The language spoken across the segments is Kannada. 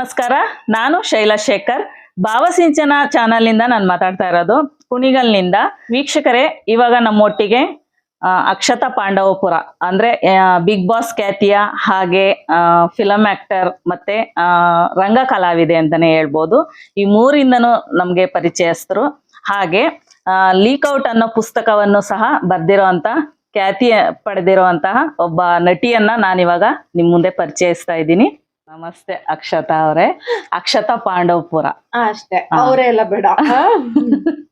ನಮಸ್ಕಾರ. ನಾನು ಶೈಲಾ ಶೇಖರ್. ಭಾವಸಿಂಚನ ಚಾನಲ್ನಿಂದ ನಾನು ಮಾತಾಡ್ತಾ ಇರೋದು. ಕುಣಿಗಲ್ನಿಂದ. ವೀಕ್ಷಕರೇ, ಇವಾಗ ನಮ್ಮೊಟ್ಟಿಗೆ ಅಕ್ಷತಾ ಪಾಂಡವಪುರ, ಅಂದ್ರೆ ಬಿಗ್ ಬಾಸ್ ಖ್ಯಾತಿಯ ಹಾಗೆ ಫಿಲಂ ಆಕ್ಟರ್ ಮತ್ತೆ ರಂಗ ಕಲಾವಿದೆ ಅಂತಾನೆ ಹೇಳ್ಬೋದು. ಈ ಮೂರಿಂದನೂ ನಮ್ಗೆ ಪರಿಚಯಸ್ತರು ಹಾಗೆ ಲೀಕ್ಔಟ್ ಅನ್ನೋ ಪುಸ್ತಕವನ್ನು ಸಹ ಬರ್ದಿರೋಂತ ಖ್ಯಾತಿ ಪಡೆದಿರುವಂತಹ ಒಬ್ಬ ನಟಿಯನ್ನ ನಾನಿವಾಗ ನಿಮ್ಮ ಮುಂದೆ ಪರಿಚಯಿಸ್ತಾ ಇದ್ದೀನಿ. ನಮಸ್ತೆ ಅಕ್ಷತಾ ಅವರೇ. ಅಕ್ಷತಾ ಪಾಂಡವಪುರ. ಅಷ್ಟೇ. ಅವರೇ ಎಲ್ಲ ಬೇಡ.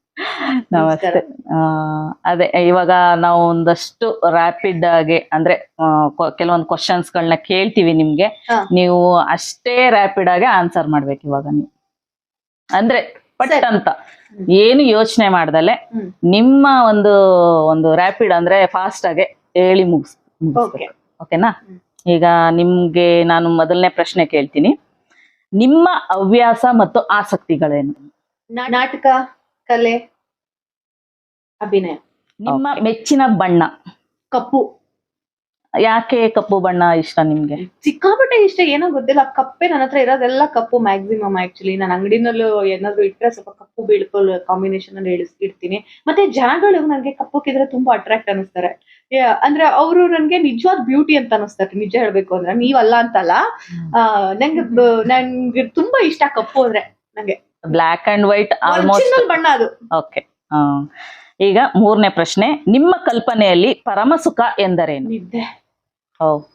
ನಮಸ್ತೆ. ಆ, ಅದೇ ಇವಾಗ ನಾವು ಒಂದಷ್ಟು ರ್ಯಾಪಿಡ್ ಆಗಿ ಅಂದ್ರೆ ಕೆಲವೊಂದು ಕ್ವಶನ್ಸ್ ಗಳನ್ನ ಕೇಳ್ತೀವಿ ನಿಮ್ಗೆ. ನೀವು ಅಷ್ಟೇ ರ್ಯಾಪಿಡ್ ಆಗಿ ಆನ್ಸರ್ ಮಾಡ್ಬೇಕು ಇವಾಗ ನೀವು. ಅಂದ್ರೆ ಪಟ್ ಅಂತ ಏನು ಯೋಚನೆ ಮಾಡ್ದಲೆ ನಿಮ್ಮ ಒಂದು ಒಂದು ರ್ಯಾಪಿಡ್ ಅಂದ್ರೆ ಫಾಸ್ಟ್ ಆಗಿ ಹೇಳಿ ಮುಗಿಸ್. ಓಕೆನಾ. ಈಗ ನಿಮ್ಗೆ ನಾನು ಮೊದಲನೇ ಪ್ರಶ್ನೆ ಕೇಳ್ತೀನಿ. ನಿಮ್ಮ ಹವ್ಯಾಸ ಮತ್ತು ಆಸಕ್ತಿಗಳೇನು? ನಾಟಕ ಕಲೆ ಅಭಿನಯ. ನಿಮ್ಮ ಮೆಚ್ಚಿನ ಬಣ್ಣ. ಕಪ್ಪು. ಯಾಕೆ ಕಪ್ಪು ಬಣ್ಣ ಇಷ್ಟ ನಿಮ್ಗೆ? ಸಿಕ್ಕಾಪಟ್ಟೆ ಇಷ್ಟ ಏನೋ ಗೊತ್ತಿಲ್ಲ. ಕಪ್ಪೆ ನನ್ನ ಹತ್ರ ಇರೋದೆಲ್ಲ ಕಪ್ಪು ಮ್ಯಾಕ್ಸಿಮಮ್ ಆಕ್ಚುಲಿ ನಾನು ಅಂಗಡಿನಲ್ಲೂ ಏನಾದ್ರು ಇಟ್ರೆ ಸ್ವಲ್ಪ ಕಪ್ಪು ಬೀಳ್ಕೊಳ್ಳುವ ಕಾಂಬಿನೇಷನ್ ಅಲ್ಲಿ ಇಳಿಸ್ ಇಡ್ತೀನಿ. ಮತ್ತೆ ಜನಗಳು ನನಗೆ ಕಪ್ಪಕ್ಕಿದ್ರೆ ತುಂಬಾ ಅಟ್ರಾಕ್ಟ್ ಅನಿಸ್ತಾರೆ. ಅಂದ್ರೆ ಅವರು ನನ್ಗೆ ನಿಜವಾದ ಬ್ಯೂಟಿ ಅಂತ ಅನಿಸ್ತಾರೆ. ನಿಜ ಹೇಳ್ಬೇಕು ಅಂದ್ರೆ. ನೀವಲ್ಲ ಅಂತಲ್ಲ. ನಂಗೆ ನನ್ಗೆ ತುಂಬಾ ಇಷ್ಟ ಕಪ್ಪು ಅಂದ್ರೆ ನಂಗೆ. ಬ್ಲಾಕ್ ಅಂಡ್ ವೈಟ್ ಬಣ್ಣ ಅದು. ಓಕೆ ಈಗ ಮೂರನೇ ಪ್ರಶ್ನೆ ನಿಮ್ಮ ಕಲ್ಪನೆಯಲ್ಲಿ ಪರಮ ಸುಖ ಎಂದರೇನು? ನಿದ್ದೆ.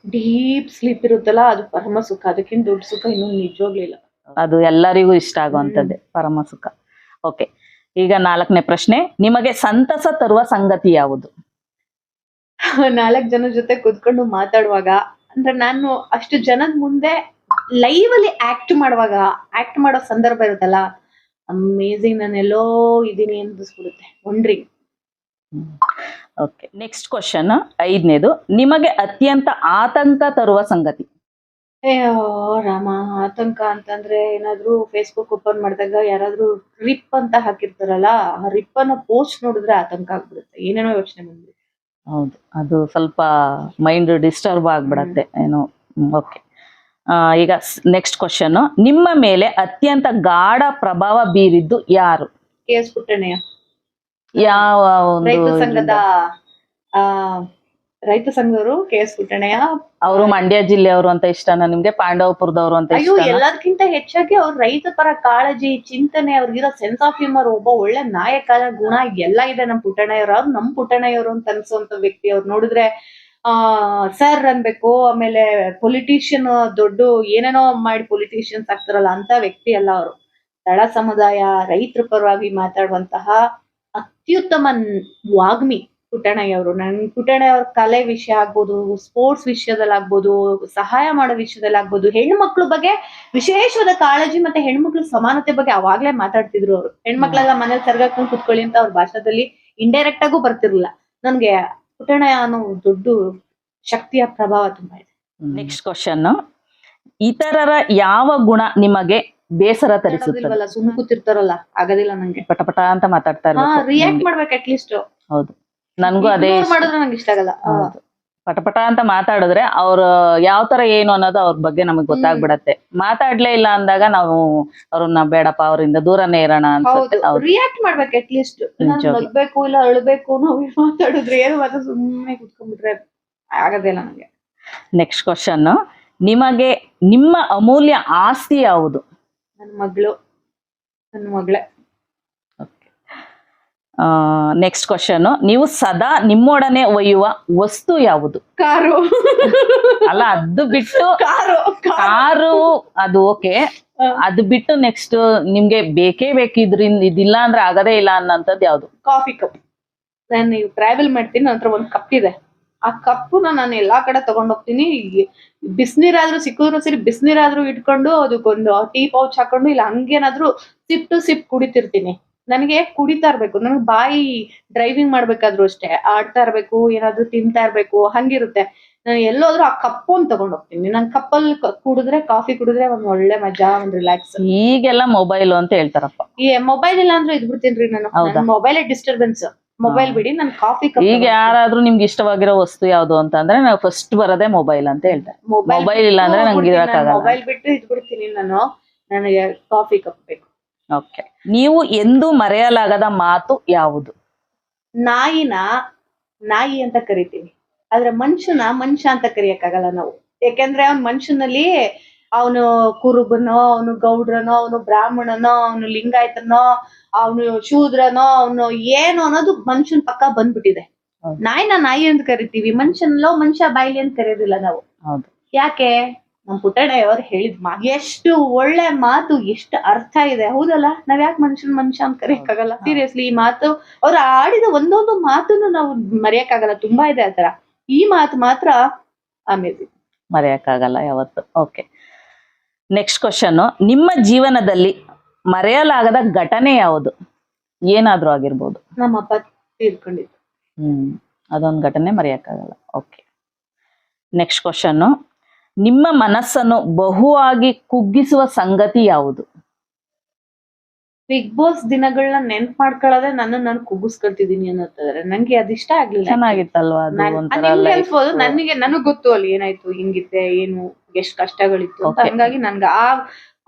ಡೀಪ್ ಸ್ಲೀಪ್ ಇರುತ್ತಲ್ಲ ಅದು ಪರಮ ಸುಖ. ಅದಕ್ಕಿಂತ ದೊಡ್ಡ ಸುಖ ಇನ್ನೂ ನಿಜವಾಗ್ಲಿಲ್ಲ. ಅದು ಎಲ್ಲರಿಗೂ ಇಷ್ಟ ಆಗುವಂತದ್ದೇ ಪರಮ ಸುಖ. ಓಕೆ ಈಗ ನಾಲ್ಕನೇ ಪ್ರಶ್ನೆ ನಿಮಗೆ ಸಂತಸ ತರುವ ಸಂಗತಿ ಯಾವುದು? ನಾಲ್ಕು ಜನ ಜೊತೆ ಕುತ್ಕೊಂಡು ಮಾತಾಡುವಾಗ ಅಂದ್ರೆ ನಾನು ಅಷ್ಟು ಜನದ ಮುಂದೆ ಲೈವ್ ಅಲ್ಲಿ ಆಕ್ಟ್ ಮಾಡುವಾಗ ಆಕ್ಟ್ ಮಾಡೋ ಸಂದರ್ಭ ಇರುತ್ತಲ್ಲ ಅಮೇಝಿಂಗ್ ನಾನು ಎಲ್ಲೋ ಇದೀನಿ ಅನ್ಸ್ಬಿಡುತ್ತೆ ಒಂಡ್ರಿಂಗ್ ಓಕೆ ನೆಕ್ಸ್ಟ್ ಕ್ವಶನ್ ಐದನೇದು. ನಿಮಗೆ ಅತ್ಯಂತ ಆತಂಕ ತರುವ ಸಂಗತಿ. ಅಯ್ಯೋ ರಾಮ ಆತಂಕ ಅಂತಂದ್ರೆ ಏನಾದ್ರೂ ಫೇಸ್ಬುಕ್ ಓಪನ್ ಮಾಡಿದಾಗ ಯಾರಾದ್ರೂ ರಿಪ್ ಅಂತ ಹಾಕಿರ್ತಾರಲ್ಲ ಆ ರಿಪ್ ಅನ್ನೋ ಪೋಸ್ಟ್ ನೋಡಿದ್ರೆ ಆತಂಕ ಆಗ್ಬಿಡುತ್ತೆ. ಏನೇನೋ ಯೋಚನೆ ಬಂದ್ಬಿಡುತ್ತೆ. ಹೌದು ಅದು ಸ್ವಲ್ಪ ಮೈಂಡ್ ಡಿಸ್ಟರ್ಬ್ ಆಗ್ಬಿಡತ್ತೆ ಏನೋ. ಓಕೆ ಈಗ ನೆಕ್ಸ್ಟ್ ಕ್ವಶನ್ ನಿಮ್ಮ ಮೇಲೆ ಅತ್ಯಂತ ಗಾಢ ಪ್ರಭಾವ ಬೀರಿದ್ದು ಯಾರು? K S Puttannaiah. ಯಾವ ಒಂದು ರೈತ ಸಂಘದ ಆ ರೈತ ಸಂಘದವರು ಕೆ ಎಸ್ ಅವರು ಮಂಡ್ಯ ಜಿಲ್ಲೆಯವರು ಅಂತ ಇಷ್ಟನಾ ನಿಮ್ಗೆ ಪಾಂಡವಪುರದವರು ಅಂತ ಅಯ್ಯೋ ಇಷ್ಟ ಎಲ್ಲದಕ್ಕಿಂತ ಹೆಚ್ಚಾಗಿ ಅವ್ರ ರೈತ ಪರ ಕಾಳಜಿ ಚಿಂತನೆ ಅವ್ರಿಗಿರೋ ಸೆನ್ಸ್ ಆಫ್ ಹ್ಯೂಮರ್ ಒಬ್ಬ ಒಳ್ಳೆ ನಾಯಕ ಗುಣ ಎಲ್ಲ ಇದೆ ನಮ್ ಪುಟ್ಟಣ್ಣಯ್ಯವ್ರು ಅವ್ರು ನಮ್ ಪುಟ್ಟಣ್ಣಯ್ಯವ್ರು ಅಂತ ಅನ್ಸುವಂತ ವ್ಯಕ್ತಿ ಅವ್ರು. ನೋಡಿದ್ರೆ ಆ ಸರ್ ಅನ್ಬೇಕು ಆಮೇಲೆ ಪೊಲಿಟಿಷಿಯನ್ ದೊಡ್ಡ ಏನೇನೋ ಮಾಡಿ ಪೊಲಿಟಿಷಿಯನ್ಸ್ ಆಗ್ತಾರಲ್ಲ ಅಂತ ವ್ಯಕ್ತಿ ಅಲ್ಲ ಅವರು. ತಳ ಸಮುದಾಯ ರೈತರ ಪರವಾಗಿ ಮಾತಾಡುವಂತಹ ಅತ್ಯುತ್ತಮ ವಾಗ್ಮಿ ಪುಟ್ಟಣ್ಣಯ್ಯವರು ನನ್ ಪುಟ್ಟಣ್ಣಯ್ಯವ್ರ ಕಲೆ ವಿಷಯ ಆಗ್ಬೋದು ಸ್ಪೋರ್ಟ್ಸ್ ವಿಷಯದಲ್ಲಾಗ್ಬೋದು ಸಹಾಯ ಮಾಡೋ ವಿಷಯದಲ್ಲಾಗ್ಬೋದು ಹೆಣ್ಮಕ್ಳ ಬಗ್ಗೆ ವಿಶೇಷವಾದ ಕಾಳಜಿ ಮತ್ತೆ ಹೆಣ್ಮಕ್ಳ ಸಮಾನತೆ ಬಗ್ಗೆ ಅವಾಗ್ಲೇ ಮಾತಾಡ್ತಿದ್ರು ಅವರು. ಹೆಣ್ಮಕ್ಳೆಲ್ಲ ಮನೇಲಿ ಸರ್ಗಾಕೊಂಡು ಕುತ್ಕೊಳ್ಳಿ ಅಂತ ಅವ್ರ ಭಾಷಾದಲ್ಲಿ ಇಂಡೈರೆಕ್ಟ್ ಆಗೂ ಬರ್ತಿರ್ಲಿಲ್ಲ. ನನ್ಗೆ ಪುಟ್ಟಣ್ಣಯ್ಯ ಅನ್ನೋ ದೊಡ್ಡ ಶಕ್ತಿಯ ಪ್ರಭಾವ ತುಂಬಾ ಇದೆ. ನೆಕ್ಸ್ಟ್ ಕ್ವಶನ್ ಇತರರ ಯಾವ ಗುಣ ನಿಮಗೆ ಬೇಸರ ತರಿಸುತ್ತದೆ. ಸುಮ್ ಕೂತಿರ್ತಾರಲ್ಲ ಆಗೋದಿಲ್ಲ ನಂಗೆ. ಪಟ ಪಟ ಅಂತ ಮಾತಾಡ್ತಾ ಇರ್ಬೇಕು. ರಿಯಾಕ್ಟ್. ಮಾಡ್ಬೇಕು ಅಟ್ಲೀಸ್ಟ್ ಹೌದು. ನನ್ಗೂ ಅದೇ. ಮಾಡಿದ್ರೆ ನಂಗೆ ಇಷ್ಟ ಆಗಲ್ಲ. ಹೌದು. ಪಟ ಪಟ ಅಂತ ಮಾತಾಡಿದ್ರೆ ಅವ್ರ ಯಾವ ತರ ಏನು ಅನ್ನೋದು ಅವ್ರ ಬಗ್ಗೆ ನಮಗ್ ಗೊತ್ತಾಗ್ಬಿಡತ್ತೆ. ಮಾತಾಡ್ಲೇ ಇಲ್ಲ ಅಂದಾಗ ನಾವು ಅವ್ರನ್ನ ಬೇಡಪ್ಪ ಅವರಿಂದ ದೂರನೇ ಇರೋಣ ಅಂತ ಅನ್ಸುತ್ತೆ ರಿಯಾಕ್ಟ್ ಮಾಡ್ಬೇಕು ಅಟ್ಲೀಸ್ಟ್ ಲೀಸ್ಟ್ ನಗ್ಬೇಕು ಇಲ್ಲ ಅಳ್ಬೇಕು ನಾವು ಮಾತಾಡಿದ್ರೆ ಏನು ಮಾತ್ರ ಸುಮ್ಮನೆ ಕುತ್ಕೊಂಡ್ಬಿಟ್ರೆ ಆಗದಿಲ್ಲ ನಂಗೆ. ನೆಕ್ಸ್ಟ್ ಕ್ವಶನ್ ನಿಮಗೆ ನಿಮ್ಮ ಅಮೂಲ್ಯ ಆಸ್ತಿ ಯಾವುದು? ನನ್ನ ಮಗಳು ನನ್ನ ಮಗಳೇ. ನೆಕ್ಸ್ಟ್ ಕ್ವಶನ್ ನೀವು ಸದಾ ನಿಮ್ಮೊಡನೆ ಒಯ್ಯುವ ವಸ್ತು ಯಾವುದು? ಕಾರು. ಅಲ್ಲ ಅದು ಬಿಟ್ಟು ಕಾರು ಕಾರು. ಅದು ಓಕೆ. ಅದು ಬಿಟ್ಟು ನೆಕ್ಸ್ಟ್ ನಿಮ್ಗೆ ಬೇಕೇ ಬೇಕಿದ್ರಿಂದ ಇದಿಲ್ಲ ಅಂದ್ರೆ ಆಗದೇ ಇಲ್ಲ ಅನ್ನೋಂಥದ್ದು ಯಾವ್ದು? Coffee cup. ನಾನು ಟ್ರಾವೆಲ್ ಮಾಡ್ತೀನಿ ನಂತರ ಒಂದು ಕಪ್ ಇದೆ. ಆ ಕಪ್ಪನ್ನ ನಾನು ಎಲ್ಲಾ ಕಡೆ ತಗೊಂಡ್ ಹೋಗ್ತೀನಿ ಬಿಸಿನೀರಾದ್ರೂ ಸಿಕ್ಕಿದ್ರು ಸರಿ ಬಿಸಿನೀರಾದ್ರೂ ಇಟ್ಕೊಂಡು ಅದಕ್ಕೊಂದು ಟೀ ಪೌಚ್ ಹಾಕೊಂಡು ಇಲ್ಲ ಹಂಗೇನಾದ್ರೂ ಸಿಪ್ ಟು ಸಿಪ್ ಕುಡಿತಿರ್ತೀನಿ. ನನಗೆ ಕುಡಿತಾ ಇರ್ಬೇಕು. ನನಗೆ ಬಾಯಿ ಡ್ರೈವಿಂಗ್ ಮಾಡ್ಬೇಕಾದ್ರೂ ಅಷ್ಟೇ ಆಡ್ತಾ ಇರ್ಬೇಕು ಏನಾದ್ರೂ ತಿಂತಾ ಇರ್ಬೇಕು ಹಂಗಿರುತ್ತೆ. ನಾನು ಎಲ್ಲೋದ್ರೂ ಆ ಕಪ್ಪು ಒಂದು ತಗೊಂಡ್ ಹೋಗ್ತೀನಿ ನಾನು ಕಪ್ಪಲ್ಲಿ ಕುಡಿದ್ರೆ ಕಾಫಿ ಕುಡಿದ್ರೆ ಒಂದ್ ಒಳ್ಳೆ ಮಜಾ ಒಂದ್ ರಿಲ್ಯಾಕ್ಸ್. ಈಗೆಲ್ಲ ಮೊಬೈಲ್ ಅಂತ ಹೇಳ್ತಾರಪ್ಪ. ಈ ಮೊಬೈಲ್ ಇಲ್ಲ ಅಂದ್ರೆ ಇದ್ಬಿಡ್ತೀನಿ ನಾನು? ಮೊಬೈಲ್ ಡಿಸ್ಟರ್ಬೆನ್ಸ್ ಮೊಬೈಲ್ ಬಿಡಿ ನನ್ ಕಾಫಿ ಕಪ್ ಈಗ ಯಾರಾದ್ರೂ ನಿಮ್ಗೆ ಇಷ್ಟವಾಗಿರೋ ವಸ್ತು ಯಾವ್ದು ಅಂತ ಅಂದ್ರೆ ನಾವು ಫಸ್ಟ್ ಬರೋದೇ ಮೊಬೈಲ್ ಅಂತ ಹೇಳ್ತಾರೆ. ಮೊಬೈಲ್ ಇಲ್ಲ ಅಂದ್ರೆ ನಂಗೆ ಇರಕ್ಕಾಗಲ್ಲ ಮೊಬೈಲ್ ಬಿಟ್ಟು ಇದ್ಬಿಡ್ತೀನಿ ನಾನು. ನನಗೆ ಕಾಫಿ ಕಪ್ ಬೇಕು. ಓಕೆ ನೀವು ಎಂದು ಮರೆಯಲಾಗದ ಮಾತು ಯಾವುದು? ನಾಯಿನ ನಾಯಿ ಅಂತ ಕರಿತೀವಿ ಆದ್ರೆ ಮನುಷ್ಯನ ಮನುಷ್ಯ ಅಂತ ಕರಿಯಕ್ಕಾಗಲ್ಲ ನಾವು. ಯಾಕೆಂದ್ರೆ ಅವ್ನ ಮನುಷ್ಯನಲ್ಲಿ ಅವನು ಕುರುಬನೋ ಅವನು ಗೌಡ್ರನೋ ಅವನು ಬ್ರಾಹ್ಮಣನೋ ಅವನು ಲಿಂಗಾಯತನೋ ಅವನು ಶೂದ್ರನೋ ಅವನು ಏನು ಅನ್ನೋದು ಮನುಷ್ಯನ್ ಪಕ್ಕ ಬಂದ್ಬಿಟ್ಟಿದೆ. ನಾಯಿನ ನಾಯಿ ಅಂತ ಕರಿತೀವಿ ಮನುಷ್ಯನಲ್ಲೋ ಮನುಷ್ಯ ಬಾಯಿಲಿ ಅಂತ ಕರೆಯೋದಿಲ್ಲ ನಾವು. ಯಾಕೆ? ನಮ್ ಪುಟ್ಟಣ್ಣಯ್ಯವ್ರು ಹೇಳಿದ್ ಮಾ ಎಷ್ಟು ಒಳ್ಳೆ ಮಾತು ಎಷ್ಟು ಅರ್ಥ ಇದೆ. ಹೌದಲ್ಲ? ನಾವ್ ಯಾಕೆ ಮನುಷ್ಯನ್ ಮನುಷ್ಯ ಅಂತ ಕರೆಯಕ್ಕಾಗಲ್ಲ? ಸೀರಿಯಸ್ಲಿ ಈ ಮಾತು ಅವ್ರು ಆಡಿದ ಒಂದೊಂದು ಮಾತನ್ನು ನಾವು ಮರೆಯಕ್ಕಾಗಲ್ಲ. ತುಂಬಾ ಇದೆ ಆತರ ಈ ಮಾತು ಮಾತ್ರ ಅಮೇಜಿಂಗ್ ಮರೆಯಕ್ಕಾಗಲ್ಲ ಯಾವತ್ತು. ಓಕೆ ನೆಕ್ಸ್ಟ್ ಕ್ವಶನ್ ನಿಮ್ಮ ಜೀವನದಲ್ಲಿ ಮರೆಯಲಾಗದ ಘಟನೆ ಯಾವುದು? ಏನಾದ್ರೂ ಆಗಿರ್ಬೋದು. ನಮ್ಮ ಅಪ್ಪ ತೀರ್ಕೊಂಡಿದ್ದು ಹ್ಮ್ ಅದೊಂದು ಘಟನೆ ಮರೆಯಕ್ಕಾಗಲ್ಲ. ಓಕೆ ನೆಕ್ಸ್ಟ್ ಕ್ವಶನ್ ನಿಮ್ಮ ಮನಸ್ಸನ್ನು ಬಹುವಾಗಿ ಕುಗ್ಗಿಸುವ ಸಂಗತಿ ಯಾವುದು? ಬಿಗ್ ಬಾಸ್ ದಿನಗಳನ್ನ ನೆನ್ಪ್ ಮಾಡ್ಕೊಳ್ಳೋದೇ ನನ್ನ ನಾನು ಕುಗ್ಗಿಸ್ಕೊಳ್ತಿದೀನಿ ಅನ್ನೋದಾದ್ರೆ ನಂಗೆ ಅದಿಷ್ಟ ಆಗ್ಲಿಲ್ಲ ಚೆನ್ನಾಗಿತ್ತಲ್ವಾ ಅದು ನಾನ್- ಒಂಥರ ಅದ್ ನಿಮ್ಗೆ life. ಅನ್ಸ್ಬೋದು, ನನಗೆ ನನಗ್ ಗೊತ್ತು ಅಲ್ಲಿ ಏನಾಯ್ತು ಹಿಂಗಿತ್ತೆ ಏನು ಎಷ್ಟ್ ಕಷ್ಟಗಳಿತ್ತು ಅಂತ. ಹಂಗಾಗಿ ನನ್ಗೆ ಆ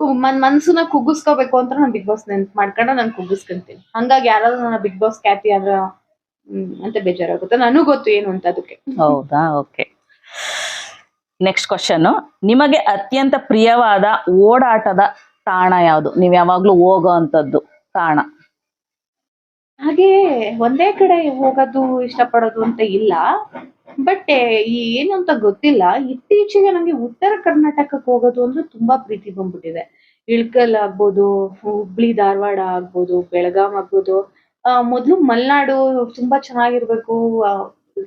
ಮನ್ ಮನ್ಸನ್ನ ಕುಗ್ಗಿಸ್ಕೋಬೇಕು ಅಂತ ನಾನು ಬಿಗ್ ಬಾಸ್ ನೆನ್ಪ್ ಮಾಡ್ಕೊಂಡು ನಾನು ಕುಗ್ಗಿಸ್ಕೊಂತೀನಿ. ಹಂಗಾಗಿ ಯಾರಾದ್ರೂ ನನ್ನ ಬಿಗ್ ಬಾಸ್ ಖ್ಯಾತಿ ಆದ್ರ ಅಂತ ಬೇಜಾರಾಗುತ್ತೆ. ನನಗೂ ಗೊತ್ತು ಏನು ಅಂತ ಅದಕ್ಕೆ. ಹೌದಾ? ಓಕೆ. ನೆಕ್ಸ್ಟ್ ಕ್ವಶನ್ ನಿಮಗೆ ಅತ್ಯಂತ ಪ್ರಿಯವಾದ ಓಡಾಟದ ತಾಣ ಯಾವುದು? ನೀವ್ ಯಾವಾಗ್ಲೂ ಹೋಗೋ ಅಂತದ್ದು ತಾಣ? ಹಾಗೆ ಒಂದೇ ಕಡೆ ಹೋಗೋದು ಇಷ್ಟಪಡೋದು ಅಂತ ಇಲ್ಲ. ಬಟ್ ಏನು ಅಂತ ಗೊತ್ತಿಲ್ಲ. ಇತ್ತೀಚೆಗೆ ನಂಗೆ ಉತ್ತರ ಕರ್ನಾಟಕಕ್ಕೆ ಹೋಗೋದು ಅಂದ್ರೆ ತುಂಬಾ ಪ್ರೀತಿ ಬಂದ್ಬಿಟ್ಟಿದೆ. ಇಳ್ಕಲ್ ಆಗ್ಬೋದು ಹುಬ್ಳಿ ಧಾರವಾಡ ಆಗ್ಬೋದು ಬೆಳಗಾಂ ಆಗ್ಬೋದು. ಆ ಮೊದ್ಲು ಮಲ್ನಾಡು ತುಂಬಾ ಚೆನ್ನಾಗಿರ್ಬೇಕು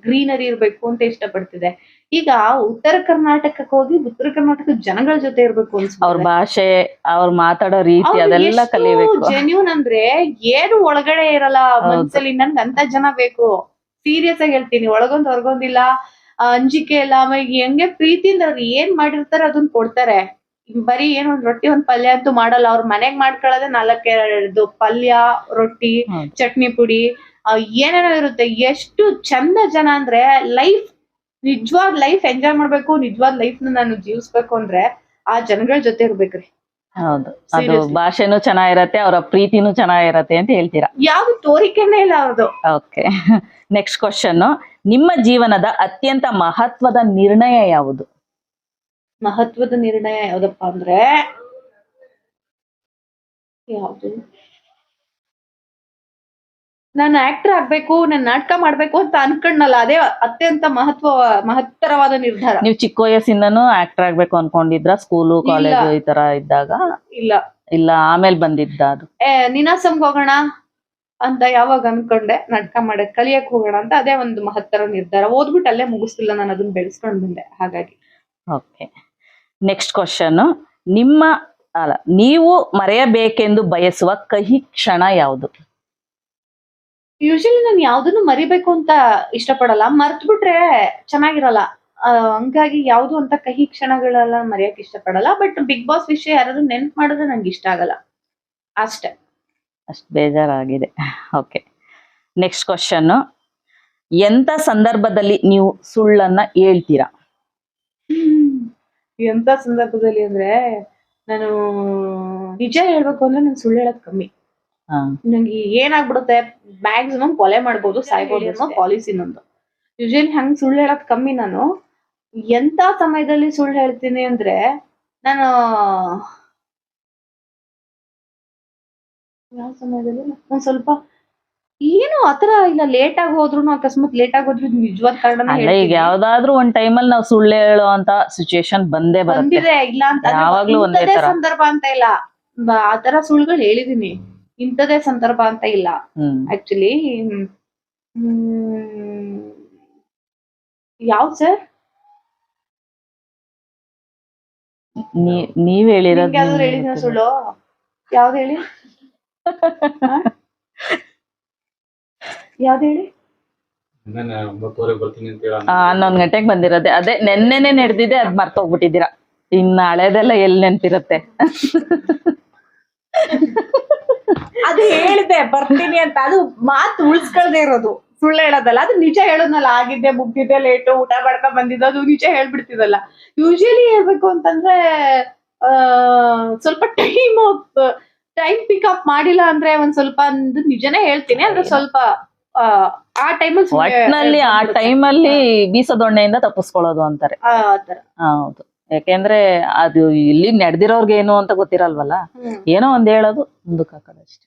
ಗ್ರೀನರಿ ಇರ್ಬೇಕು ಅಂತ ಇಷ್ಟಪಡ್ತಿದೆ ಈಗ ಉತ್ತರ ಕರ್ನಾಟಕಕ್ಕೆ ಹೋಗಿ ಉತ್ತರ ಕರ್ನಾಟಕದ ಜನಗಳ ಜೊತೆ ಇರ್ಬೇಕು ಅವ್ರ ಭಾಷೆ ಅವ್ರ ಮಾತಾಡೋ ರೀತಿ ಅದೆಲ್ಲ ಕಲಿಯಬೇಕು ಜೆನ್ಯೂನ್ ಅಂದ್ರೆ ಏನು ಒಳಗಡೆ ಇರಲ್ಲ. ಮನ್ಸಲ್ಲಿ ನನ್ಗೆ ಅಂತ ಜನ ಬೇಕು. ಸೀರಿಯಸ್ ಆಗಿ ಹೇಳ್ತೀನಿ ಒಳಗೊಂದ್ ಹೊರಗೊಂದಿಲ್ಲ. ಅಂಜಿಕೆ ಇಲ್ಲ ಆಮೇಲೆ ಹೆಂಗೆ ಪ್ರೀತಿಯಿಂದ ಅವ್ರು ಏನ್ ಮಾಡಿರ್ತಾರೆ ಅದನ್ನ ಕೊಡ್ತಾರೆ. ಬರೀ ಏನ್ ಒಂದ್ ರೊಟ್ಟಿ ಒಂದ್ ಪಲ್ಯ ಅಂತೂ ಮಾಡಲ್ಲ ಅವ್ರ ಮನೆಗ್ ಮಾಡ್ಕೊಳ್ಳೋದೇ ನಾಲ್ಕೆರಡು ಪಲ್ಯ ರೊಟ್ಟಿ ಚಟ್ನಿ ಪುಡಿ ಏನೇನೋ ಇರುತ್ತೆ. ಎಷ್ಟು ಚಂದ ಜನ ಅಂದ್ರೆ ಲೈಫ್ ನಿಜವಾದ ಲೈಫ್ ಎಂಜಾಯ್ ಮಾಡ್ಬೇಕು ನಿಜವಾದ ಲೈಫ್ನ ನಾನು ಜೀವಿಸ್ಬೇಕು ಅಂದ್ರೆ ಆ ಜನಗಳ ಜೊತೆ ಇರ್ಬೇಕ್ರಿ. ಹೌದು. ಅದು Seriously. ಭಾಷೆನೂ ಚೆನ್ನಾಗಿರತ್ತೆ ಅವರ ಪ್ರೀತಿನೂ ಚೆನ್ನಾಗಿರತ್ತೆ ಅಂತ ಹೇಳ್ತೀರಾ? ಯಾವ್ದು ತೋರಿಕೆನೇ ಇಲ್ಲ ಅವ್ರದ್ದು ಓಕೆ. ನೆಕ್ಸ್ಟ್ ಕ್ವಶನ್ ನಿಮ್ಮ ಜೀವನದ ಅತ್ಯಂತ ಮಹತ್ವದ ನಿರ್ಣಯ ಯಾವುದು? ಮಹತ್ವದ ನಿರ್ಣಯ ಯಾವ್ದಪ್ಪ ಅಂದ್ರೆ ಯಾವ್ದು? ನಾನು ಆಕ್ಟರ್ ಆಗ್ಬೇಕು ನಾನು ನಾಟಕ ಮಾಡ್ಬೇಕು ಅಂತ ಅನ್ಕೊಂಡಲ್ಲ ಅದೇ ಅತ್ಯಂತ ಮಹತ್ವ ಮಹತ್ತರವಾದ ನಿರ್ಧಾರ. ನೀವು ಚಿಕ್ಕ ವಯಸ್ಸಿಂದನೂ ಆಕ್ಟರ್ ಆಗ್ಬೇಕು ಅನ್ಕೊಂಡಿದ್ರ? ಸ್ಕೂಲು ಕಾಲೇಜು ಈ ತರ ಇದ್ದಾಗ? ಇಲ್ಲ. ಇಲ್ಲ ಆಮೇಲೆ ಬಂದಿದ್ದ ಅದು. ಏ ನಿನಾಸಂಗ್ ಹೋಗೋಣ ಅಂತ ಯಾವಾಗ ಅನ್ಕೊಂಡೆ ನಾಟಕ ಮಾಡಕ್ ಕಲಿಯಕ್ ಹೋಗೋಣ ಅಂತ ಅದೇ ಒಂದು ಮಹತ್ತರ ನಿರ್ಧಾರ. ಓದ್ಬಿಟ್ಟು ಅಲ್ಲೇ ಮುಗಿಸ್ತಿಲ್ಲ ನಾನು ಅದನ್ನ ಬೆಳೆಸ್ಕೊಂಡ್ ಬಂದೆ ಹಾಗಾಗಿ. ಓಕೆ. ನೆಕ್ಸ್ಟ್ ಕ್ವಶನ್ ನಿಮ್ಮ ಅಲ್ಲ ನೀವು ಮರೆಯಬೇಕೆಂದು ಬಯಸುವ ಕಹಿ ಕ್ಷಣ ಯಾವುದು? ಯೂಶಲಿ ನಾನು ಯಾವ್ದನ್ನು ಮರಿಬೇಕು ಅಂತ ಇಷ್ಟಪಡಲ್ಲ. ಮರ್ತ್ ಬಿಟ್ರೆ ಚೆನ್ನಾಗಿರಲ್ಲ ಹಂಗಾಗಿ ಯಾವ್ದು ಅಂತ ಕಹಿ ಕ್ಷಣಗಳೆಲ್ಲ ಮರೆಯಕ್ ಇಷ್ಟಪಡಲ್ಲ. ಬಟ್ ಬಿಗ್ ಬಾಸ್ ವಿಷಯ ಯಾರಾದ್ರೂ ನೆನ್ಪ್ ಮಾಡಿದ್ರೆ ನಂಗೆ ಇಷ್ಟ ಆಗಲ್ಲ. ಅಷ್ಟೇ. ಅಷ್ಟು ಬೇಜಾರಾಗಿದೆ. ಓಕೆ ನೆಕ್ಸ್ಟ್ ಕ್ವಶನ್ ಎಂತ ಸಂದರ್ಭದಲ್ಲಿ ನೀವು ಸುಳ್ಳನ್ನ ಹೇಳ್ತೀರಾ? ಎಂತ ಸಂದರ್ಭದಲ್ಲಿ ಅಂದ್ರೆ ನಾನು ನಿಜ ಹೇಳ್ಬೇಕು ಅಂದ್ರೆ ನಾನು ಸುಳ್ಳು ಹೇಳೋದು ಕಮ್ಮಿ. ನಂಗೆ ಏನಾಗ್ಬಿಡುತ್ತೆ ಮ್ಯಾಕ್ಸಿಮಮ್ ಕೊಲೆ ಮಾಡ್ಬೋದು ಸಾಯ್ಬೋದು ಅನ್ನೋ ಪಾಲಿಸಿ ನಂದು. ಯೂಶಲಿ ಹಂಗ್ ಸುಳ್ಳು ಹೇಳೋದ್ ಕಮ್ಮಿ ನಾನು. ಎಂತ ಸಮಯದಲ್ಲಿ ಸುಳ್ಳು ಹೇಳ್ತೀನಿ ಅಂದ್ರೆ ನಾನು ಯಾವ ಸಮಯದಲ್ಲಿ? ಒಂದ್ ಸ್ವಲ್ಪ ಏನು ಆತರ ಇಲ್ಲ ಲೇಟ್ ಆಗಿ ಹೋದ್ರು ಅಕಸ್ಮಾತ್ ಲೇಟ್ ಆಗಿ ಹೋದ್ರು ನಿಜವಾದ ಕಾರಣ ಅಲ್ಲ ಈಗ ಯಾವ್ದಾದ್ರು ಒಂದ್ ಅಲ್ಲಿ ನಾವು ಸುಳ್ಳು ಹೇಳೋ ಅಂತ ಸಿಚುಯೇಷನ್ ಬಂದೇ ಬರುತ್ತೆ. ಬಂದಿದೆ ಇಲ್ಲ ಅಂತ ಯಾವಾಗ್ಲೂ ಒಂದೇ ತರ. ಸಂದರ್ಭ ಅಂತ ಇಲ್ಲ. ಆತರ ಸುಳ್ಳುಗಳು ಹೇಳಿದೀನಿ. ಇಂಥದೇ ಸಂದರ್ಭ ಅಂತ ಇಲ್ಲ. ಆಕ್ಚುಲಿ ಯಾವ್ದು ಸರ್ ನೀ- ನೀವ್ ಹೇಳಿರೋದು ಹೇಳಿದ ಸುಳ್ಳು? ಯಾವ್ದು ಹೇಳಿ? ಯಾವ್ದು ಹೇಳಿ? ಹನ್ನೊಂದ್ ಗಂಟೆಗೆ ಬಂದಿರೋದೆ. ಅದೇ ನೆನ್ನೆನೆ ನಡೆದಿದೆ ಅದ್ ಮರ್ತೋಗ್ಬಿಟ್ಟಿದ್ದೀರಾ. ಇನ್ನ ಹಳೆದೆಲ್ಲ ಎಲ್ಲಿ ನೆನ್ಪಿರತ್ತೆ? ಅದು ಹೇಳಿದೆ ಬರ್ತೀನಿ ಅಂತ. ಅದು ಮಾತು ಉಳ್ಸ್ಕೊಳ್ದೆ ಇರೋದು. ಸುಳ್ಳು ಹೇಳೋದಲ್ಲ. ಅದು ನಿಜ ಹೇಳೋದ್ನಲ್ಲ. ಆಗಿದ್ದೆ ಮುಗ್ದಿದ್ದೆ ಲೇಟು ಊಟ ಮಾಡ್ಕೊಂಡ್ ಬಂದಿದ್ದೆ ಅದು ನಿಜ ಹೇಳ್ಬಿಡ್ತಿದಲ್ಲ ಯೂಶಲಿ ಹೇಳ್ಬೇಕು ಅಂತಂದ್ರೆ ಆ, ಸ್ವಲ್ಪ ಟೈಮ್ ಟೈಮ್ ಪಿಕಪ್ ಮಾಡಿಲ್ಲ ಅಂದ್ರೆ ಒಂದ್ ಸ್ವಲ್ಪ ಅಂದ್ರೆ ನಿಜನೇ ಹೇಳ್ತೀನಿ. ಅಂದ್ರೆ ಸ್ವಲ್ಪ ಆ, ಟೈಮಲ್ಲಿ ಆ ಟೈಮಲ್ಲಿ ಬೀಸದೊಣ್ಣೆಯಿಂದ ತಪ್ಪಿಸ್ಕೊಳ್ಳೋದು ಅಂತಾರೆ. ಹೌದು. ಯಾಕೆಂದ್ರೆ ಅದು ಇಲ್ಲಿ ನಡೆದಿರೋರ್ಗೆ ಏನು ಅಂತ ಗೊತ್ತಿರಲ್ವಲ್ಲ? ಏನೋ ಒಂದ್ ಹೇಳೋದು ಮುಂದಕ್ಕೆ ಹಾಕೋದು ಅಷ್ಟೇ.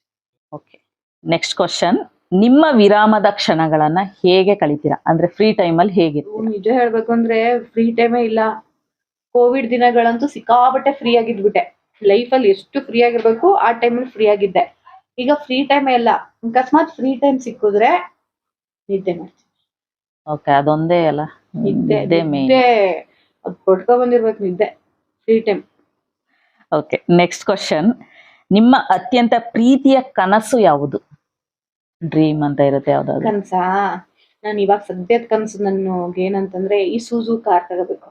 ಓಕೆ ನೆಕ್ಸ್ಟ್ ಕ್ವಶನ್ ನಿಮ್ಮ ವಿರಾಮದ ಕ್ಷಣಗಳನ್ನ ಹೇಗೆ ಕಳಿತೀರಾ? ಅಂದ್ರೆ ಫ್ರೀ ಟೈಮ್ ಅಲ್ಲಿ ಹೇಗೆ ನಿಜ ಹೇಳ್ಬೇಕು ಅಂದ್ರೆ ಫ್ರೀ ಟೈಮೇ ಇಲ್ಲ. ಕೋವಿಡ್ ದಿನಗಳಂತೂ ಸಿಕ್ಕಾಬಟ್ಟೆ ಫ್ರೀ ಆಗಿದ್ಬಿಟ್ಟೆ. ಲೈಫ್ ಅಲ್ಲಿ ಎಷ್ಟು ಫ್ರೀ ಆಗಿರ್ಬೇಕು ಆ ಟೈಮ್ ಅಲ್ಲಿ ಫ್ರೀ ಆಗಿದ್ದೆ. ಈಗ ಫ್ರೀ ಟೈಮ್ ಇಲ್ಲ. ಅಕಸ್ಮಾತ್ ಫ್ರೀ ಟೈಮ್ ಸಿಕ್ಕಿದ್ರೆ ನಿದ್ದೆ ಮಾಡ್ತೀನಿ. ಓಕೆ ಅದೊಂದೇ ಅಲ್ಲ. ನಿದ್ದೆ ಅದೇ ಮೇನ್ ನಿದ್ದೆ ಅದ್ ಕೊಟ್ಕೊ ಬಂದಿರ್ಬೇಕು ನಿದ್ದೆ free time okay next question ನಿಮ್ಮ ಅತ್ಯಂತ ಪ್ರೀತಿಯ ಕನಸು ಯಾವುದು? ಡ್ರೀಮ್ ಅಂತ ಇರುತ್ತೆ ಯಾವ್ದಾದ್ರು. ಕನಸ? ನಾನು ಇವಾಗ ಸದ್ಯದ ಕನಸು ನನಗೆ ಏನಂತಂದ್ರೆ ಈ ಸೂಜು ಕಾರ್ ತಗೋಬೇಕು.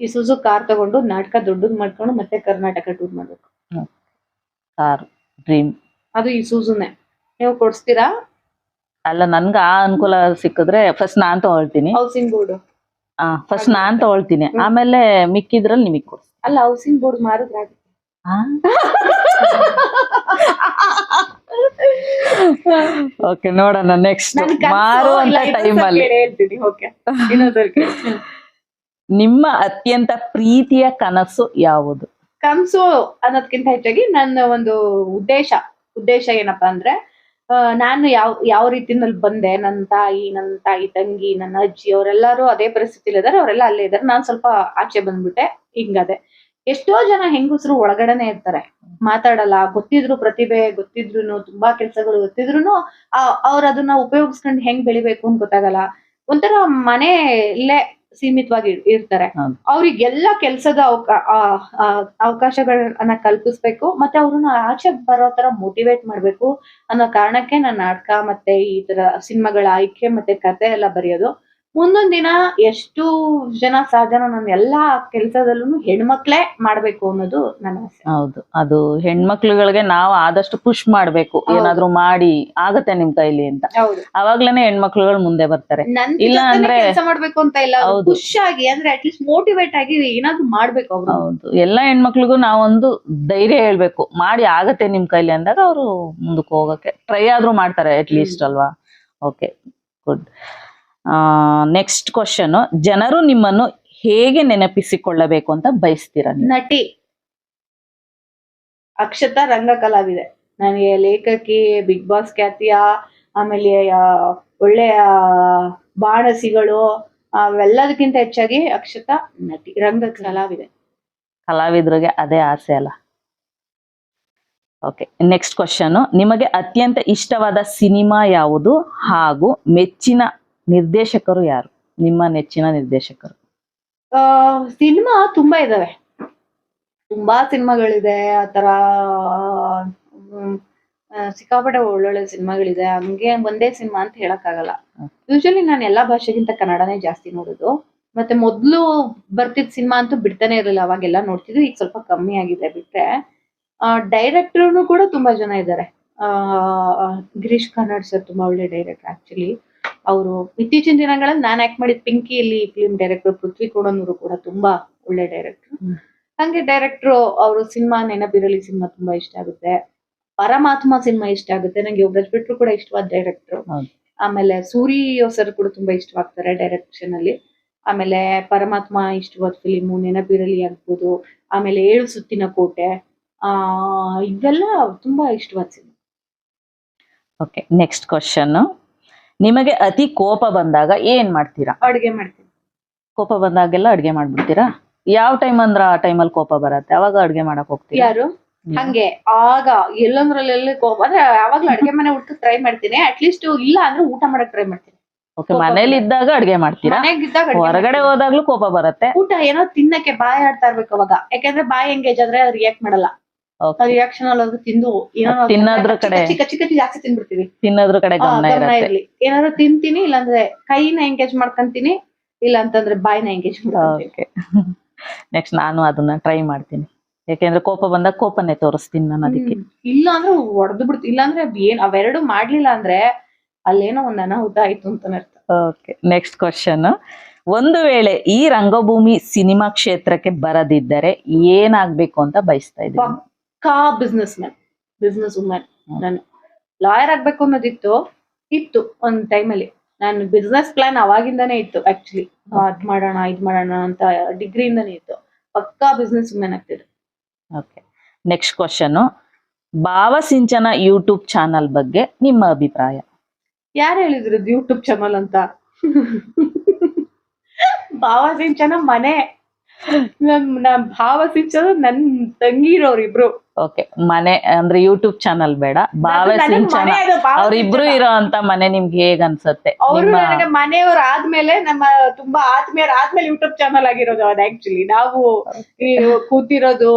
ಈ ಸೂಜು ಕಾರ್ ತಗೊಂಡು ನಾಟಕ ದೊಡ್ಡದ್ ಮಾಡ್ಕೊಂಡು ಮತ್ತೆ ಕರ್ನಾಟಕ ಟೂರ್ ಮಾಡ್ಬೇಕು. ಕಾರ್ ಡ್ರೀಮ್ ಅದು ಈ ಸೂಜುನೇ ನೀವು ಕೊಡ್ಸ್ತೀರಾ? ಅಲ್ಲ ನನ್ಗೆ ಆ ಅನುಕೂಲ ಸಿಕ್ಕಿದ್ರೆ ಫಸ್ಟ್ ನಾನ್ ತಗೊಳ್ತೀನಿ. ಹೌಸಿಂಗ್ ಬೋರ್ಡ್ ಫಸ್ಟ್ ನಾನ್ ತಗೊಳ್ತೀನಿ. ಆಮೇಲೆ ಮಿಕ್ಕಿದ್ರಲ್ಲಿ ನಿಮಗ್ ಕೊಡ್ತೀನಿ ಅಲ್ಲ ಹೌಸಿಂಗ್ ಬೋರ್ಡ್ ಮಾರಿದ್ರೆ ಓಕೆ ನೋಡೋಣ ನೆಕ್ಸ್ಟ್ ಮಾರುವಂತ ಟೈಮ್ ಅಲ್ಲಿ. ನಿಮ್ಮ ಅತ್ಯಂತ ಪ್ರೀತಿಯ ಕನಸು ಯಾವುದು? ಕನಸು ಅನ್ನೋದ್ಕಿಂತ ಹೆಚ್ಚಾಗಿ ನನ್ನ ಒಂದು ಉದ್ದೇಶ. ಉದ್ದೇಶ ಏನಪ್ಪಾ ಅಂದ್ರೆ ನಾನು ಯಾವ ಯಾವ ರೀತಿನಲ್ಲಿ ಬಂದೆ, ನನ್ನ ತಾಯಿ ನನ್ನ ತಾಯಿ ತಂಗಿ, ನನ್ನ ಅಜ್ಜಿ, ಅವರೆಲ್ಲರೂ ಅದೇ ಪರಿಸ್ಥಿತಿಲಿ ಇದಾರೆ, ಅವರೆಲ್ಲ ಅಲ್ಲೇ ಇದಾರೆ. ನಾನ್ ಸ್ವಲ್ಪ ಆಚೆ ಬಂದ್ಬಿಟ್ಟೆ ಹಿಂಗದೆ ಎಷ್ಟೋ ಜನ ಹೆಂಗಸರು ಒಳಗಡೆನೆ ಇರ್ತಾರೆ. ಮಾತಾಡಲ್ಲ, ಗೊತ್ತಿದ್ರು ಪ್ರತಿಭೆ ಗೊತ್ತಿದ್ರು ತುಂಬಾ ಕೆಲ್ಸಗಳು ಗೊತ್ತಿದ್ರು ಅವ್ರ ಅದನ್ನ ಉಪಯೋಗಿಸ್ಕೊಂಡು ಹೆಂಗ್ ಬೆಳಿಬೇಕು ಅಂತ ಗೊತ್ತಾಗಲ್ಲ. ಒಂಥರ ಮನೆ ಇಲ್ಲೇ ಸೀಮಿತವಾಗಿ ಇರ್- ಇರ್ತಾರೆ. ಅವ್ರಿಗೆಲ್ಲ ಕೆಲ್ಸದ ಅವಕಾ- ಆ, ಆ, ಅವಕಾಶಗಳನ್ನ ಕಲ್ಪಿಸ್ಬೇಕು ಮತ್ತೆ ಅವ್ರನ್ನ ಆಚೆ ಬರೋ ತರ ಮೋಟಿವೇಟ್ ಮಾಡ್ಬೇಕು ಅನ್ನೋ ಕಾರಣಕ್ಕೆ ನಾನು ನಾಟಕ ಮತ್ತೆ ಈ ತರ ಸಿನಿಮಾಗಳ ಆಯ್ಕೆ ಮತ್ತೆ ಕತೆ ಎಲ್ಲ ಬರೆಯೋದು ಮುಂದೊಂದ್ ದಿನ ಎಷ್ಟು ಜನ ಸಾಧನ ನಾನು ಎಲ್ಲಾ ಕೆಲ್ಸದಲ್ಲೂ ಹೆಣ್ಮಕ್ಳೇ ಮಾಡ್ಬೇಕು ಅನ್ನೋದು ನನ್ನ ಆಸೆ. ಹೌದು ಅದು ಹೆಣ್ಮಕ್ಳುಗಳಿಗೆ ನಾವು ಆದಷ್ಟು ಪುಷ್ ಮಾಡ್ಬೇಕು. ಏನಾದ್ರು ಮಾಡಿ ಆಗತ್ತೆ ನಿಮ್ ಕೈಲಿ ಅಂತ. ಹೌದು. ಅವಾಗ್ಲೇನೆ ಹೆಣ್ಮಕ್ಳುಗಳು ಮುಂದೆ ಬರ್ತಾರೆ. ನನ್ ಇಲ್ಲ ಅಂದ್ರೆ- ಕೆಲಸ ಮಾಡ್ಬೇಕು ಅಂತ ಇಲ್ಲ ಹೌದು. ಖುಷ್ ಆಗಿ ಅಂದ್ರೆ ಅಟ್ಲೀಸ್ಟ್ ಮೋಟಿವೇಟ್ ಆಗಿ ಏನಾದ್ರು ಮಾಡ್ಬೇಕು ಅವ್ರು. ಹೌದು. ಎಲ್ಲಾ ಹೆಣ್ಮಕ್ಳಿಗೂ ನಾವೊಂದು ಧೈರ್ಯ ಹೇಳ್ಬೇಕು. ಮಾಡಿ ಆಗತ್ತೆ ನಿಮ್ ಕೈಲಿ ಅಂದಾಗ ಅವರು ಮುಂದಕ್ಕೆ ಹೋಗಕ್ಕೆ. ಟ್ರೈ ಆದ್ರೂ ಮಾಡ್ತಾರೆ ಅಟ್ಲೀಸ್ಟ್ ಅಲ್ವಾ? ಓಕೆ ಗುಡ್ ನೆಕ್ಸ್ಟ್ ಕ್ವಶನ್ ಜನರು ನಿಮ್ಮನ್ನು ಹೇಗೆ ನೆನಪಿಸಿಕೊಳ್ಳಬೇಕು ಅಂತ ಬಯಸ್ತೀರ ನೀವು? ನಟಿ. ಅಕ್ಷತಾ ರಂಗ ಕಲಾವಿದೆ ನನಗೆ ಲೇಖಕಿ ಬಿಗ್ ಬಾಸ್ ಖ್ಯಾತಿಯ ಆಮೇಲೆ ಆ, ಒಳ್ಳೆಯ ಬಾಣಸಿಗಳು ಅವೆಲ್ಲದಕ್ಕಿಂತ ಹೆಚ್ಚಾಗಿ ಅಕ್ಷತಾ ನಟಿ ರಂಗ ಕಲಾವಿದೆ ಕಲಾವಿದ್ರಿಗೆ ಅದೇ ಆಸೆ ಅಲ್ಲ. ಓಕೆ ನೆಕ್ಸ್ಟ್ ಕ್ವಶನ್ ನಿಮಗೆ ಅತ್ಯಂತ ಇಷ್ಟವಾದ ಸಿನಿಮಾ ಯಾವುದು? ಹಾಗೂ ಮೆಚ್ಚಿನ ನಿರ್ದೇಶಕರು ಯಾರು? ನಿಮ್ಮ ನೆಚ್ಚಿನ ನಿರ್ದೇಶಕರು. ಸಿನಿಮಾ ತುಂಬಾ ಇದಾವೆ. ತುಂಬಾ ಸಿನಿಮಾಗಳಿದೆ. ಆತರ ಸಿಕ್ಕಾಪಟ್ಟೆ ಒಳ್ಳೊಳ್ಳೆ ಸಿನಿಮಾಗಳಿದೆ. ಹಂಗೆ ಒಂದೇ ಸಿನಿಮಾ ಅಂತ ಹೇಳಕ್ಕಾಗಲ್ಲ. ಆಗಲ್ಲ ಯೂಶಲಿ ನಾನು ಎಲ್ಲಾ ಭಾಷೆಗಿಂತ ಕನ್ನಡನೇ ಜಾಸ್ತಿ ನೋಡೋದು. ಮತ್ತೆ ಮೊದ್ಲು ಬರ್ತಿದ್ ಸಿನಿಮಾ ಅಂತೂ ಬಿಡ್ತಾನೆ ಇರಲಿಲ್ಲ. ಅವಾಗೆಲ್ಲ ನೋಡ್ತಿದ್ವಿ. ಈಗ ಸ್ವಲ್ಪ ಕಮ್ಮಿ ಆಗಿದೆ ಬಿಟ್ರೆ. ಡೈರೆಕ್ಟರ್ನು ಕೂಡ ತುಂಬಾ ಜನ ಇದ್ದಾರೆ. ಆ ಗಿರೀಶ್ ಕನ್ನಡ್ ಸರ್ ತುಂಬಾ ಒಳ್ಳೆ ಡೈರೆಕ್ಟರ್ ಆಕ್ಚುಲಿ ಅವರು ಇತ್ತೀಚಿನ ದಿನಗಳಲ್ಲಿ ನಾನು ಆಕ್ಟ್ ಮಾಡಿದ ಪಿಂಕಿಯಲ್ಲಿ ಫಿಲ್ಮ್ ಡೈರೆಕ್ಟರ್ ಪೃಥ್ವಿ ಕೋಡನೂರು ಕೂಡ ತುಂಬಾ ಒಳ್ಳೆ ಡೈರೆಕ್ಟರ್. ಹಂಗೆ ಡೈರೆಕ್ಟರ್ ಅವರು ಸಿನಿಮಾ ನೆನಪಿರಲಿ ಸಿನಿಮಾ ತುಂಬಾ ಇಷ್ಟ ಆಗುತ್ತೆ. ಪರಮಾತ್ಮ ಸಿನಿಮಾ ಇಷ್ಟ ಆಗುತ್ತೆ. ನಂಗೆ ಯೋಗರಾಜ್ ಬಿಟ್ರು ಕೂಡ ಇಷ್ಟವಾದ ಡೈರೆಕ್ಟರ್ ಆಮೇಲೆ ಸೂರಿ ಸರ್ ಕೂಡ ತುಂಬಾ ಇಷ್ಟವಾಗ್ತಾರೆ ಡೈರೆಕ್ಷನ್ ಅಲ್ಲಿ. ಆಮೇಲೆ ಪರಮಾತ್ಮ ಇಷ್ಟವಾದ ಫಿಲಿಮು ನೆನಪಿರಲಿ ಆಗ್ಬೋದು. ಆಮೇಲೆ ಏಳು ಸುತ್ತಿನ ಕೋಟೆ. ಆ ಇವೆಲ್ಲ ತುಂಬಾ ಇಷ್ಟವಾದ ಸಿನಿಮಾ. ಓಕೆ ನೆಕ್ಸ್ಟ್ ಕ್ವಶನ್ ನಿಮಗೆ ಅತಿ ಕೋಪ ಬಂದಾಗ ಏನ್ ಮಾಡ್ತೀರಾ? ಅಡುಗೆ ಮಾಡ್ತೀನಿ. ಕೋಪ ಬಂದಾಗೆಲ್ಲ ಅಡ್ಗೆ ಮಾಡ್ಬಿಡ್ತೀರಾ? ಯಾವ ಟೈಮ್ ಅಂದ್ರ ಆ ಟೈಮಲ್ಲಿ ಕೋಪ ಬರತ್ತೆ? ಅವಾಗ ಅಡ್ಗೆ ಮಾಡಕ್ ಹೋಗ್ತೀರಾ? ಯಾರು? ಹಂಗೆ. ಆಗ ಎಲ್ಲಂದ್ರಲ್ಲೆಲ್ಲ ಕೋಪ ಅಂದ್ರೆ ಯಾವಾಗ್ಲೂ ಅಡ್ಗೆ ಮನೆ ಊಟ ಟ್ರೈ ಮಾಡ್ತೀನಿ. ಅಟ್ಲೀಸ್ಟ್ ಇಲ್ಲ ಅಂದ್ರೆ ಊಟ ಮಾಡಕ್ ಟ್ರೈ ಮಾಡ್ತೀನಿ. ಓಕೆ ಕೋಪ ಮನೇಲಿ ಇದ್ದಾಗ ಅಡ್ಗೆ ಮಾಡ್ತೀರಾ? ಮನೆಗಿದ್ದಾಗ ಅಡ್ಗೆ ಹೊರಗಡೆ. ಹೋದಾಗ್ಲೂ ಕೋಪ ಬರತ್ತೆ? ಊಟ ಏನೋ ತಿನ್ನಕ್ಕೆ ಬಾಯ್ ಆಡ್ತಾ ಇರ್ಬೇಕು ಅವಾಗ. ಯಾಕಂದ್ರೆ ಬಾಯ್ ಎಂಗೇಜ್ ಆದ್ರೆ ರಿಯಾಕ್ಟ್ ಮಾಡಲ್ಲ. ರಿಯಾಕ್ಷನ್ ಅಲ್ಲಿ ತಿಂದು ತಿನ್ನೋದ್ರ ಕಡೆ- ಚಿಕ್ಕ ಕಚ್ಚಿ ಜಾಸ್ತಿ ತಿನ್ಬಿಡ್ತೀವಿ. ತಿನ್ನೋದ್ರ ಕಡೆ ಗಮನ ಇರ್ಲಿ. ಏನಾದ್ರು ತಿಂತೀನಿ ಇಲ್ಲಾಂದ್ರೆ ಕೈನ ಎಂಗೇಜ್ ಮಾಡ್ಕೊಂತೀನಿ ಇಲ್ಲ ಅಂತಂದ್ರೆ ಬಾಯ್ನ ಎಂಗೇಜ್ ನೆಕ್ಸ್ಟ್ ನಾನು ಅದನ್ನ ಟ್ರೈ ಮಾಡ್ತೀನಿ. ಯಾಕೆಂದ್ರೆ ಕೋಪ ಬಂದಾಗ ಕೋಪನೇ ತೋರಿಸ್ತೀನಿ ನಾನು ಅದಕ್ಕೆ. ಹ್ಮ್. ಇಲ್ಲ ಅಂದ್ರೆ ಹೊಡೆದು ಬಿಡ್ತು ಇಲ್ಲ ಅಂದ್ರೆ ಏನ್ ಅವೆರಡು ಮಾಡ್ಲಿಲ್ಲ ಅಂದ್ರೆ ಅಲ್ಲೇನೋ ಒಂದ್ ಅನಾಹುತ ಆಯ್ತು ಅಂತ ಅರ್ಥ. ಓಕೆ ನೆಕ್ಸ್ಟ್ ಕ್ವಶನ್ ಒಂದು ವೇಳೆ ಈ ರಂಗಭೂಮಿ ಸಿನಿಮಾ ಕ್ಷೇತ್ರಕ್ಕೆ ಬರದಿದ್ದರೆ ಏನಾಗ್ಬೇಕು ಅಂತ ಬಯಸ್ತಾ ಇದ್ದೀನಿ ಪಕ್ಕಾ ಬಿಸ್ನೆಸ್ ಮ್ಯಾನ್ ಬಿಸ್ನೆಸ್ ವುಮೆನ್. ನಾನು ಲಾಯರ್ ಆಗ್ಬೇಕು ಅನ್ನೋದಿತ್ತು ಇತ್ತು ಒಂದ್ ಟೈಮಲ್ಲಿ ನಾನು ಬಿಸ್ನೆಸ್ ಪ್ಲಾನ್ ಅವಾಗಿಂದಾನೇ ಇತ್ತು ಆಕ್ಚುಲಿ ಅದ್ ಮಾಡೋಣ ಇದ್ ಮಾಡೋಣ ಅಂತ ಡಿಗ್ರಿಯಿಂದಾನೇ ಇತ್ತು. ಪಕ್ಕಾ business women ಆಗ್ತಿದ್ರು. Okay next question Bhavasinchana YouTube channel ಬಗ್ಗೆ ನಿಮ್ಮ ಅಭಿಪ್ರಾಯ? ಯಾರು ಹೇಳಿದ್ರು ಯೂಟ್ಯೂಬ್ ಚಾನಲ್ ಅಂತ? ಭಾವಸಿಂಚನ ಮನೆ. ನಮ್ ನಮ್ ಭಾವಸಿಂಚನ ನನ್ ತಂಗಿರೋರಿಬ್ರು. ಓಕೆ ಮನೆ ಅಂದ್ರೆ ಯೂಟ್ಯೂಬ್ ಚಾನಲ್ ಬೇಡ. ಮನೆ ಅದು ಅವ್ರಿಬ್ರು ಇರೋ ಅಂತ ಮನೆ ನಿಮ್ಗೆ ಹೇಗ್ ಅನ್ಸುತ್ತೆ? ಅವರು ನನಗೆ ಮನೆಯವ್ರು ಆದ್ಮೇಲೆ ನಮ್ಮ ತುಂಬಾ ಆತ್ಮೀಯರ ಆದ್ಮೇಲೆ ಯೂಟ್ಯೂಬ್ ಚಾನಲ್ ಆಗಿರೋದು ಅದು ಆಕ್ಚುಲಿ ನಾವು ಕೂತಿರೋದು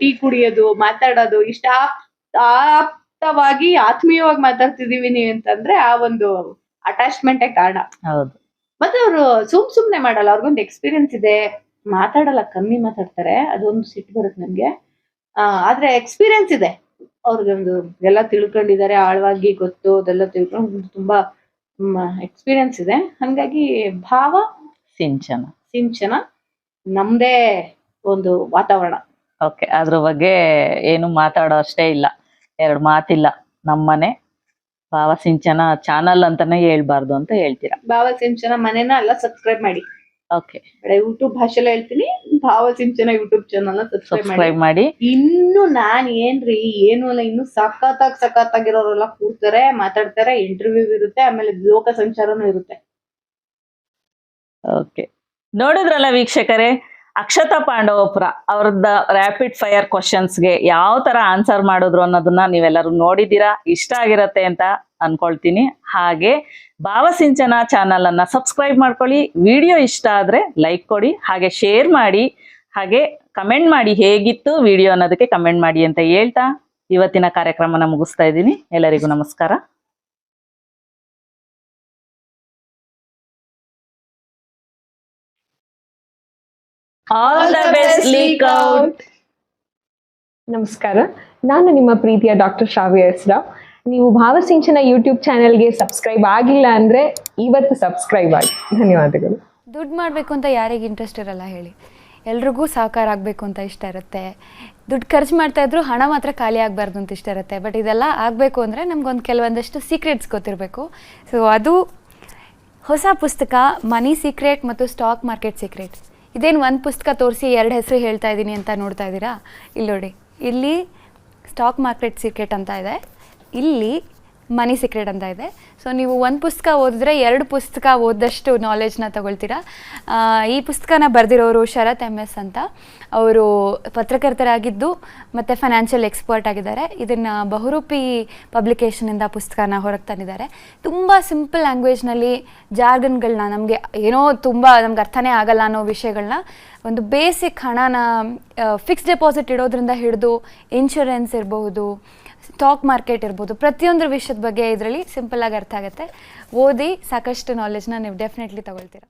ಟೀ ಕುಡಿಯೋದು ಮಾತಾಡೋದು ಇಷ್ಟ ಆಪ್ತವಾಗಿ ಆತ್ಮೀಯವಾಗಿ ಮಾತಾಡ್ತಿದೀವಿ ಅಂತಂದ್ರೆ ಆ ಒಂದು ಅಟ್ಯಾಚ್ಮೆಂಟ್ ಕಾರಣ. ಹೌದು. ಮತ್ತೆ ಅವರು ಸುಮ್ ಸುಮ್ನೆ ಮಾಡಲ್ಲ ಅವ್ರಿಗೊಂದು ಎಕ್ಸ್ಪೀರಿಯನ್ಸ್ ಇದೆ. ಮಾತಾಡಲ್ಲ ಕಮ್ಮಿ ಮಾತಾಡ್ತಾರೆ. ಅದೊಂದು ಸಿಟ್ಟು ಬರುತ್ತೆ ನನ್ಗೆ ಆ, ಆದ್ರೆ ಎಕ್ಸ್ಪೀರಿಯನ್ಸ್ ಇದೆ. ಅವ್ರಿಗೊಂದು ಎಲ್ಲ ತಿಳ್ಕೊಂಡಿದ್ದಾರೆ ಆಳವಾಗಿ ಗೊತ್ತು ಅದೆಲ್ಲ ತಿಳ್ಕೊಂಡು ತುಂಬಾ ಎಕ್ಸ್ಪೀರಿಯನ್ಸ್ ಇದೆ. ಹಂಗಾಗಿ ಭಾವ ಸಿಂಚನ. ಸಿಂಚನ ನಮ್ದೇ ಒಂದು ವಾತಾವರಣ. ಓಕೆ ಅದ್ರ ಬಗ್ಗೆ ಏನು ಮಾತಾಡೋ ಅಷ್ಟೇ ಇಲ್ಲ. ಎರಡು ಮಾತಿಲ್ಲ. ನಮ್ಮನೆ ಭಾವ ಸಿಂಚನ ಚಾನಲ್ ಅಂತಾನೆ ಹೇಳ್ಬಾರ್ದು ಅಂತ ಹೇಳ್ತೀರಾ? ಭಾವ ಸಿಂಚನ ಮನೆನ ಎಲ್ಲ ಸಬ್ಸ್ಕ್ರೈಬ್ ಮಾಡಿ. ಓಕೆ ಯೂಟ್ಯೂಬ್ ಭಾಷೆಲ್ಲ ಹೇಳ್ತೀನಿ. ಭಾವ ಸಿಂಚನ ಯೂಟ್ಯೂಬ್ ಚಾನಲ್ ಸಬ್ಸ್ಕ್ರೈಬ್ ಮಾಡಿ. ಇನ್ನು ನಾನ್ ಏನ್ರಿ ಏನು ಅಲ್ಲ ಇನ್ನು ಸಖತ್ತಾಗಿ ಸಖತ್ತಾಗಿರೋರೆಲ್ಲ ಕೂರ್ತಾರೆ ಮಾತಾಡ್ತಾರೆ ಇಂಟರ್ವ್ಯೂ ಇರುತ್ತೆ ಆಮೇಲೆ ಲೋಕ ಸಂಚಾರನೂ ಇರುತ್ತೆ. ಓಕೆ ನೋಡಿದ್ರಲ್ಲ ವೀಕ್ಷಕರೇ ಅಕ್ಷತಾ ಪಾಂಡವಪುರ ಅವ್ರದ್ದ ರ್ಯಾಪಿಡ್ ಫೈರ್ ಕ್ವಶನ್ಸ್ಗೆ ಯಾವ ತರ ಆನ್ಸರ್ ಮಾಡಿದ್ರು ಅನ್ನೋದನ್ನ ನೀವೆಲ್ಲರೂ ನೋಡಿದ್ದೀರಾ ಇಷ್ಟ ಆಗಿರತ್ತೆ ಅಂತ ಅನ್ಕೊಳ್ತೀನಿ. ಹಾಗೆ ಭಾವಸಿಂಚನ ಚಾನಲ್ ಅನ್ನ ಸಬ್ಸ್ಕ್ರೈಬ್ ಮಾಡ್ಕೊಳ್ಳಿ. ವಿಡಿಯೋ ಇಷ್ಟ ಆದ್ರೆ ಲೈಕ್ ಕೊಡಿ, ಹಾಗೆ ಶೇರ್ ಮಾಡಿ, ಹಾಗೆ ಕಮೆಂಟ್ ಮಾಡಿ ಹೇಗಿತ್ತು ವಿಡಿಯೋ ಅನ್ನೋದಕ್ಕೆ ಕಮೆಂಟ್ ಮಾಡಿ ಅಂತ ಹೇಳ್ತಾ ಇವತ್ತಿನ ಕಾರ್ಯಕ್ರಮನ ಮುಗಿಸ್ತಾ ಇದ್ದೀನಿ. ಎಲ್ಲರಿಗೂ ನಮಸ್ಕಾರ. ನಮಸ್ಕಾರ. ನಾನು ನಿಮ್ಮ ಪ್ರೀತಿಯ ಡಾಕ್ಟರ್ ಶಾವಿ ಎಸ್ ರಾವ್. ನೀವು ಭಾವಸಿಂಚನ ಯೂಟ್ಯೂಬ್ ಚಾನೆಲ್ಗೆ ಸಬ್ಸ್ಕ್ರೈಬ್ ಆಗಿಲ್ಲ ಅಂದರೆ ಇವತ್ತು ಸಬ್ಸ್ಕ್ರೈಬ್ ಆಗಿ. ಧನ್ಯವಾದಗಳು. ದುಡ್ಡು ಮಾಡಬೇಕು ಅಂತ ಯಾರಿಗೆ ಇಂಟ್ರೆಸ್ಟ್ ಇರಲ್ಲ ಹೇಳಿ. ಎಲ್ರಿಗೂ ಸಹಕಾರ ಆಗಬೇಕು ಅಂತ ಇಷ್ಟ ಇರುತ್ತೆ. ದುಡ್ಡು ಖರ್ಚು ಮಾಡ್ತಾ ಇದ್ರು ಹಣ ಮಾತ್ರ ಖಾಲಿ ಆಗಬಾರ್ದು ಅಂತ ಇಷ್ಟ ಇರುತ್ತೆ. ಬಟ್ ಇದೆಲ್ಲ ಆಗಬೇಕು ಅಂದರೆ ನಮಗೊಂದು ಕೆಲವೊಂದಷ್ಟು ಸೀಕ್ರೆಟ್ಸ್ ಗೊತ್ತಿರಬೇಕು. ಸೊ ಅದು ಹೊಸ ಪುಸ್ತಕ ಮನಿ ಸೀಕ್ರೆಟ್ ಮತ್ತು ಸ್ಟಾಕ್ ಮಾರ್ಕೆಟ್ ಸೀಕ್ರೆಟ್ ಇದೇನು ಒಂದು ಪುಸ್ತಕ ತೋರಿಸಿ ಎರಡು ಹೆಸರು ಹೇಳ್ತಾ ಇದ್ದೀನಿ ಅಂತ ನೋಡ್ತಾ ಇದ್ದೀರಾ ಇಲ್ಲಿ ನೋಡಿ. ಇಲ್ಲಿ ಸ್ಟಾಕ್ ಮಾರ್ಕೆಟ್ ಸೀಕ್ರೆಟ್ ಅಂತ ಇದೆ. ಇಲ್ಲಿ ಮನಿ ಸೀಕ್ರೆಟ್ ಅಂತ ಇದೆ. ಸೊ ನೀವು ಒಂದು ಪುಸ್ತಕ ಓದಿದ್ರೆ ಎರಡು ಪುಸ್ತಕ ಓದಷ್ಟು ನಾಲೆಜ್ನ ತಗೊಳ್ತೀರಾ. ಈ ಪುಸ್ತಕನ ಬರೆದಿರೋರು ಶರತ್ ಎಂ ಎಸ್ ಅಂತ. ಅವರು ಪತ್ರಕರ್ತರಾಗಿದ್ದು ಮತ್ತು ಫೈನಾನ್ಷಿಯಲ್ ಎಕ್ಸ್ಪರ್ಟ್ ಆಗಿದ್ದಾರೆ. ಇದನ್ನು ಬಹುರೂಪಿ ಪಬ್ಲಿಕೇಶನಿಂದ ಪುಸ್ತಕನ ಹೊರಗೆ ತಂದಿದ್ದಾರೆ. ತುಂಬ ಸಿಂಪಲ್ ಲ್ಯಾಂಗ್ವೇಜ್ನಲ್ಲಿ ಜಾರ್ಗನ್ಗಳನ್ನ ನಮಗೆ ಏನೋ ತುಂಬ ನಮ್ಗೆ ಅರ್ಥನೇ ಆಗಲ್ಲ ಅನ್ನೋ ವಿಷಯಗಳನ್ನ ಒಂದು ಬೇಸಿಕ್ ಹಣನ ಫಿಕ್ಸ್ ಡೆಪಾಸಿಟ್ ಇಡೋದ್ರಿಂದ ಹಿಡಿದು ಇನ್ಶೂರೆನ್ಸ್ ಇರಬಹುದು ಸ್ಟಾಕ್ ಮಾರ್ಕೆಟ್ ಇರ್ಬೋದು. ಪ್ರತಿಯೊಂದು ವಿಷಯದ ಬಗ್ಗೆ ಇದರಲ್ಲಿ ಸಿಂಪಲ್ ಆಗಿ ಅರ್ಥ ಆಗುತ್ತೆ. ಓದಿ ಸಾಕಷ್ಟು ನಾಲೆಜ್ನ ನೀವು ಡೆಫಿನೆಟ್ಲಿ ತಗೊಳ್ತೀರಾ.